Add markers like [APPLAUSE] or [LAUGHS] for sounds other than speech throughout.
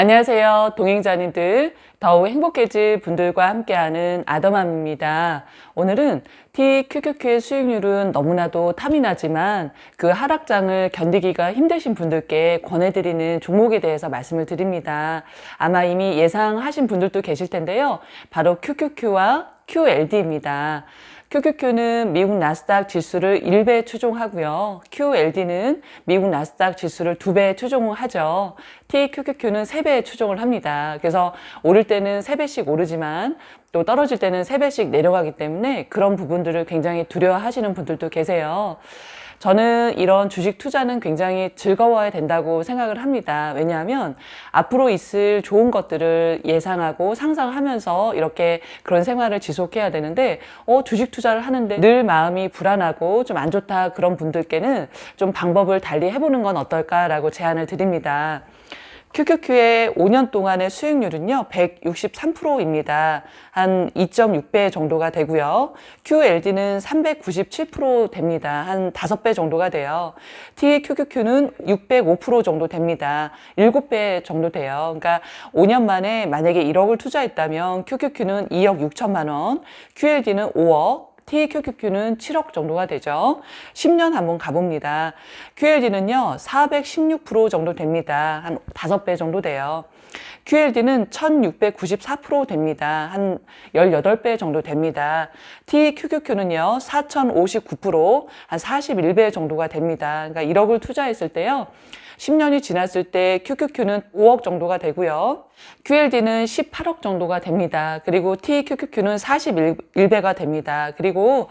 안녕하세요. 동행자님들. 더욱 행복해질 분들과 함께하는 아더맘입니다. 오늘은 TQQQ의 수익률은 너무나도 탐이 나지만 그 하락장을 견디기가 힘드신 분들께 권해드리는 종목에 대해서 말씀을 드립니다. 아마 이미 예상하신 분들도 계실 텐데요. 바로 QQQ와 QLD입니다. QQQ는 미국 나스닥 지수를 1배 추종하고요. QLD는 미국 나스닥 지수를 2배 추종을 하죠. TQQQ는 3배 추종을 합니다. 그래서 오를 때는 3배씩 오르지만 또 떨어질 때는 3배씩 내려가기 때문에 그런 부분들을 굉장히 두려워하시는 분들도 계세요. 저는 이런 주식 투자는 굉장히 즐거워야 된다고 생각을 합니다. 왜냐하면 앞으로 있을 좋은 것들을 예상하고 상상하면서 이렇게 그런 생활을 지속해야 되는데, 어, 주식 투자를 하는데 늘 마음이 불안하고 좀 안 좋다 그런 분들께는 좀 방법을 달리 해보는 건 어떨까라고 제안을 드립니다. QQQ의 5년 동안의 수익률은요, 163%입니다. 한 2.6배 정도가 되고요. QLD는 397% 됩니다. 한 5배 정도가 돼요. TQQQ는 605% 정도 됩니다. 7배 정도 돼요. 그러니까 5년 만에 만약에 1억을 투자했다면 QQQ는 2억 6천만 원, QLD는 5억, TQQQ는 7억 정도가 되죠. 10년 한번 가봅니다. QLD는요, 416% 정도 됩니다. 한 5배 정도 돼요. QLD는 1694% 됩니다. 한 18배 정도 됩니다. TQQQ는요, 4059%, 한 41배 정도가 됩니다. 그러니까 1억을 투자했을 때요, 10년이 지났을 때 QQQ는 5억 정도가 되고요. QLD는 18억 정도가 됩니다. 그리고 TQQQ는 41배가 됩니다. 그리고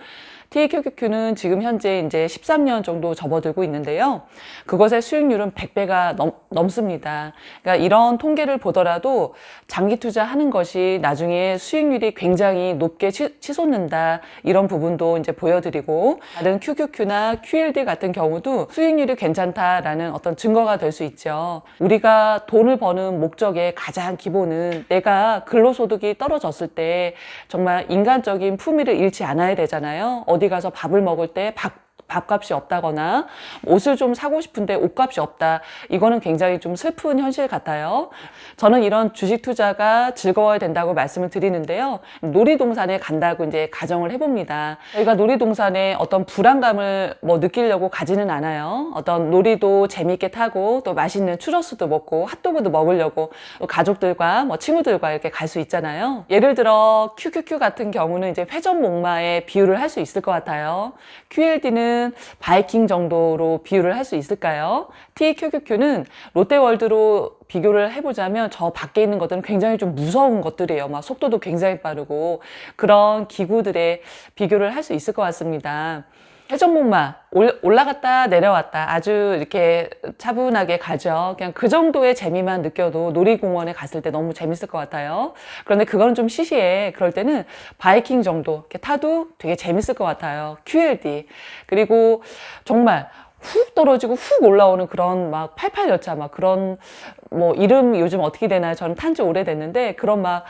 TQQQ는 지금 현재 이제 13년 정도 접어들고 있는데요. 그것의 수익률은 100배가 넘, 넘습니다. 그러니까 이런 통계를 보더라도 장기 투자하는 것이 나중에 수익률이 굉장히 높게 치, 치솟는다. 이런 부분도 이제 보여드리고 다른 QQQ나 QLD 같은 경우도 수익률이 괜찮다라는 어떤 증거가 될 수 있죠. 우리가 돈을 버는 목적의 가장 기본은 내가 근로소득이 떨어졌을 때 정말 인간적인 품위를 잃지 않아야 되잖아요. 어디 가서 밥을 먹을 때 밥, 밥값이 없다거나 옷을 좀 사고 싶은데 옷값이 없다. 이거는 굉장히 좀 슬픈 현실 같아요. 저는 이런 주식 투자가 즐거워야 된다고 말씀을 드리는데요. 놀이동산에 간다고 이제 가정을 해봅니다. 저희가 놀이동산에 어떤 불안감을 뭐 느끼려고 가지는 않아요. 어떤 놀이도 재밌게 타고 또 맛있는 추러스도 먹고 핫도그도 먹으려고 또 가족들과 뭐 친구들과 이렇게 갈 수 있잖아요. 예를 들어 QQQ 같은 경우는 이제 회전 목마에 비유를 할 수 있을 것 같아요. QLD는 바이킹 정도로 비유를 할 수 있을까요? TQQQ는 롯데월드로 비교를 해보자면 저 밖에 있는 것들은 굉장히 좀 무서운 것들이에요. 막 속도도 굉장히 빠르고 그런 기구들에 비교를 할 수 있을 것 같습니다. 회전목마 올라갔다 내려왔다 아주 이렇게 차분하게 가죠. 그냥 그 정도의 재미만 느껴도 놀이공원에 갔을 때 너무 재밌을 것 같아요. 그런데 그거는 좀 시시해. 그럴 때는 바이킹 정도 이렇게 타도 되게 재밌을 것 같아요. QLD 그리고 정말 훅 떨어지고 훅 올라오는 그런 막 88여차 막 그런 뭐 이름 요즘 어떻게 되나요? 저는 탄 지 오래됐는데 그런 막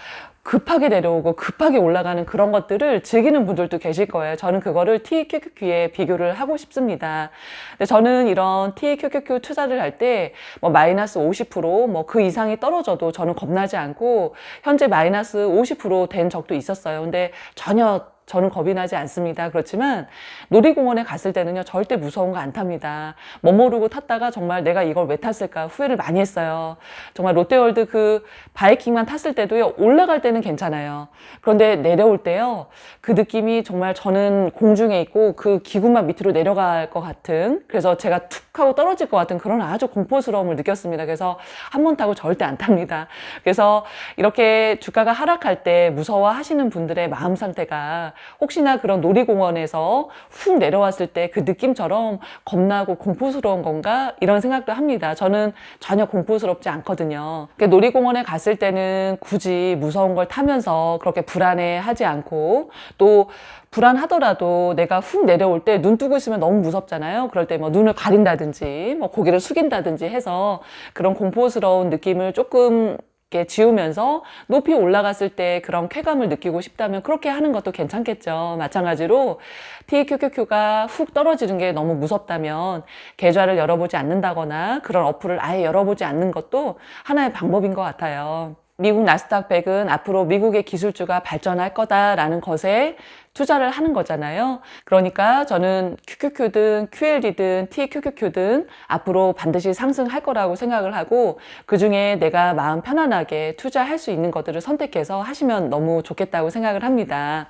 급하게 내려오고 급하게 올라가는 그런 것들을 즐기는 분들도 계실 거예요. 저는 그거를 TQQQ에 비교를 하고 싶습니다. 근데 저는 이런 TQQQ 투자를 할 때 뭐 마이너스 50%뭐 그 이상이 떨어져도 저는 겁나지 않고 현재 마이너스 50%된 적도 있었어요. 근데 전혀 저는 겁이 나지 않습니다. 그렇지만 놀이공원에 갔을 때는요, 절대 무서운 거 안 탑니다. 못 모르고 탔다가 정말 내가 이걸 왜 탔을까 후회를 많이 했어요. 정말 롯데월드 그 바이킹만 탔을 때도요, 올라갈 때는 괜찮아요. 그런데 내려올 때요, 그 느낌이 정말 저는 공중에 있고 그 기구만 밑으로 내려갈 것 같은, 그래서 제가 툭 하고 떨어질 것 같은 그런 아주 공포스러움을 느꼈습니다. 그래서 한 번 타고 절대 안 탑니다. 그래서 이렇게 주가가 하락할 때 무서워 하시는 분들의 마음 상태가 혹시나 그런 놀이공원에서 훅 내려왔을 때 그 느낌처럼 겁나고 공포스러운 건가 이런 생각도 합니다. 저는 전혀 공포스럽지 않거든요. 그러니까 놀이공원에 갔을 때는 굳이 무서운 걸 타면서 그렇게 불안해 하지 않고 또 불안하더라도 내가 훅 내려올 때 눈 뜨고 있으면 너무 무섭잖아요. 그럴 때 뭐 눈을 가린다든지 뭐 고개를 숙인다든지 해서 그런 공포스러운 느낌을 조금 지우면서 높이 올라갔을 때 그런 쾌감을 느끼고 싶다면 그렇게 하는 것도 괜찮겠죠. 마찬가지로 TQQQ가 훅 떨어지는 게 너무 무섭다면 계좌를 열어보지 않는다거나 그런 어플을 아예 열어보지 않는 것도 하나의 방법인 것 같아요. 미국 나스닥 100은 앞으로 미국의 기술주가 발전할 거다라는 것에 투자를 하는 거잖아요. 그러니까 저는 QQQ든 QLD든 TQQQ든 앞으로 반드시 상승할 거라고 생각을 하고 그 중에 내가 마음 편안하게 투자할 수 있는 것들을 선택해서 하시면 너무 좋겠다고 생각을 합니다.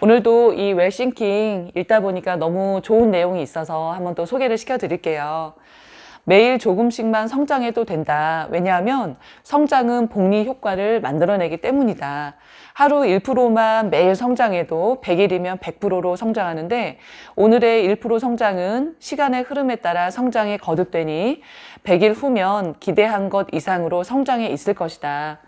오늘도 이 웰싱킹 읽다 보니까 너무 좋은 내용이 있어서 한번 또 소개를 시켜 드릴게요. 매일 조금씩만 성장해도 된다. 왜냐하면 성장은 복리 효과를 만들어내기 때문이다. 하루 1%만 매일 성장해도 100일이면 100%로 성장하는데 오늘의 1% 성장은 시간의 흐름에 따라 성장이 거듭되니 100일 후면 기대한 것 이상으로 성장해 있을 것이다.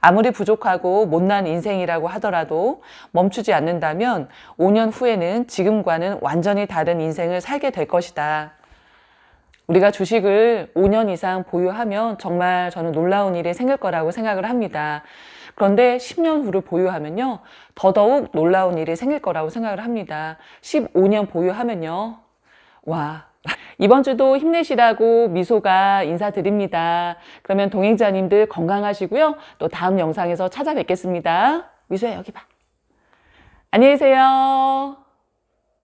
아무리 부족하고 못난 인생이라고 하더라도 멈추지 않는다면 5년 후에는 지금과는 완전히 다른 인생을 살게 될 것이다. 우리가 주식을 5년 이상 보유하면 정말 저는 놀라운 일이 생길 거라고 생각을 합니다. 그런데 10년 후를 보유하면요, 더더욱 놀라운 일이 생길 거라고 생각을 합니다. 15년 보유하면요, 와. [LAUGHS] 이번 주도 힘내시라고 미소가 인사드립니다. 그러면 동행자님들 건강하시고요. 또 다음 영상에서 찾아뵙겠습니다. 미소야, 여기 봐. 안녕히 계세요.